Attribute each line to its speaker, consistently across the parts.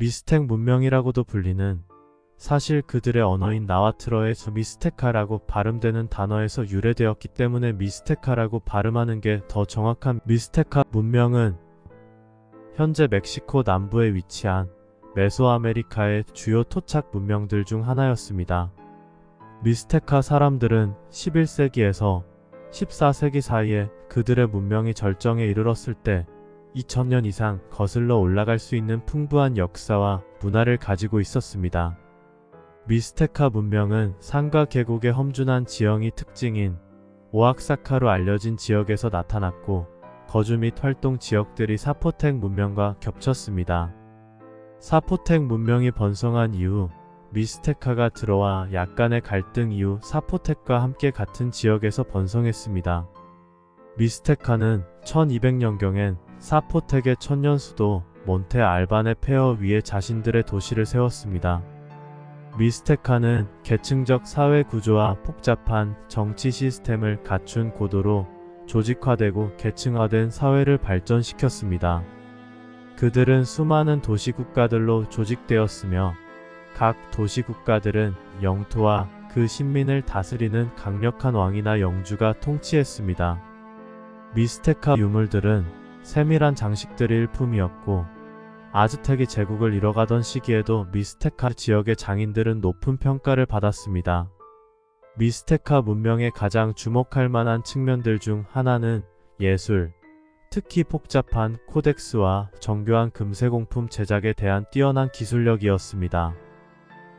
Speaker 1: 미스텍 문명이라고도 불리는 사실 그들의 언어인 나와트러에서 미스테카라고 발음되는 단어에서 유래되었기 때문에 미스테카라고 발음하는 게 더 정확한 미스테카 문명은 현재 멕시코 남부에 위치한 메소아메리카의 주요 토착 문명들 중 하나였습니다. 미스테카 사람들은 11세기에서 14세기 사이에 그들의 문명이 절정에 이르렀을 때 2000년 이상 거슬러 올라갈 수 있는 풍부한 역사와 문화를 가지고 있었습니다. 미스테카 문명은 산과 계곡의 험준한 지형이 특징인 오악사카로 알려진 지역에서 나타났고 거주 및 활동 지역들이 사포텍 문명과 겹쳤습니다. 사포텍 문명이 번성한 이후 미스테카가 들어와 약간의 갈등 이후 사포텍과 함께 같은 지역에서 번성했습니다. 미스테카는 1200년경엔 사포텍의 천년 수도 몬테 알반의 폐허 위에 자신들의 도시를 세웠습니다. 미스테카는 계층적 사회 구조와 복잡한 정치 시스템을 갖춘 고도로 조직화되고 계층화된 사회를 발전시켰습니다. 그들은 수많은 도시국가들로 조직되었으며 각 도시국가들은 영토와 그 신민을 다스리는 강력한 왕이나 영주가 통치했습니다. 미스테카 유물들은 세밀한 장식들의 일품이었고 아즈텍이 제국을 이뤄가던 시기에도 미스테카 지역의 장인들은 높은 평가를 받았습니다. 미스테카 문명의 가장 주목할 만한 측면들 중 하나는 예술, 특히 복잡한 코덱스와 정교한 금세공품 제작에 대한 뛰어난 기술력이었습니다.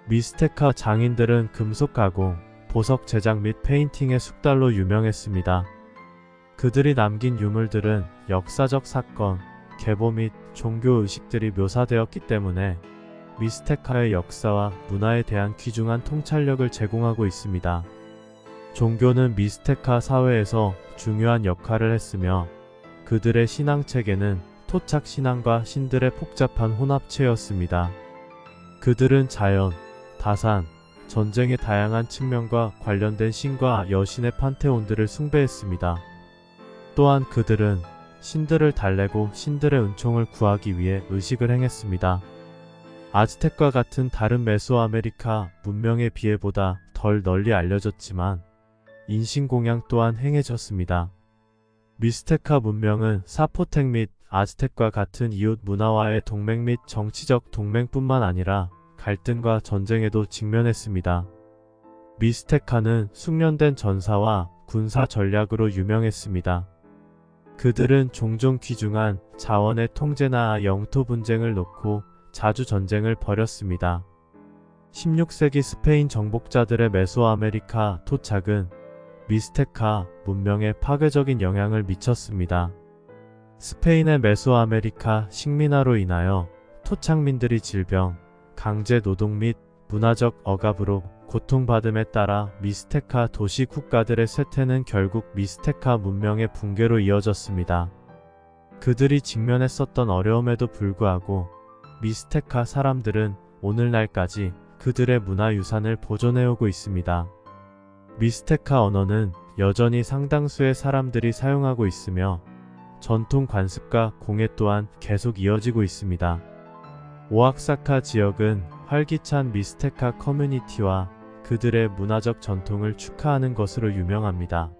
Speaker 1: 미스테카 장인들은 금속 가공, 보석 제작 및 페인팅의 숙달로 유명했습니다. 그들이 남긴 유물들은 역사적 사건, 계보 및 종교 의식들이 묘사되었기 때문에 미스테카의 역사와 문화에 대한 귀중한 통찰력을 제공하고 있습니다. 종교는 미스테카 사회에서 중요한 역할을 했으며 그들의 신앙 체계는 토착 신앙과 신들의 복잡한 혼합체였습니다. 그들은 자연, 다산, 전쟁의 다양한 측면과 관련된 신과 여신의 판테온들을 숭배했습니다. 또한 그들은 신들을 달래고 신들의 은총을 구하기 위해 의식을 행했습니다. 아즈텍과 같은 다른 메소아메리카 문명에 비해 보다 덜 널리 알려졌지만 인신공양 또한 행해졌습니다. 미스테카 문명은 사포텍 및 아즈텍과 같은 이웃 문화와의 동맹 및 정치적 동맹뿐만 아니라 갈등과 전쟁에도 직면했습니다. 미스테카는 숙련된 전사와 군사 전략으로 유명했습니다. 그들은 종종 귀중한 자원의 통제나 영토 분쟁을 놓고 자주 전쟁을 벌였습니다. 16세기 스페인 정복자들의 메소아메리카 토착은 미스테카 문명에 파괴적인 영향을 미쳤습니다. 스페인의 메소아메리카 식민화로 인하여 토착민들이 질병, 강제 노동 및 문화적 억압으로 고통받음에 따라 미스테카 도시 국가들의 쇠퇴는 결국 미스테카 문명의 붕괴로 이어졌습니다. 그들이 직면했었던 어려움에도 불구하고 미스테카 사람들은 오늘날까지 그들의 문화유산을 보존해오고 있습니다. 미스테카 언어는 여전히 상당수의 사람들이 사용하고 있으며 전통 관습과 공예 또한 계속 이어지고 있습니다. 오악사카 지역은 활기찬 미스테카 커뮤니티와 그들의 문화적 전통을 축하하는 것으로 유명합니다.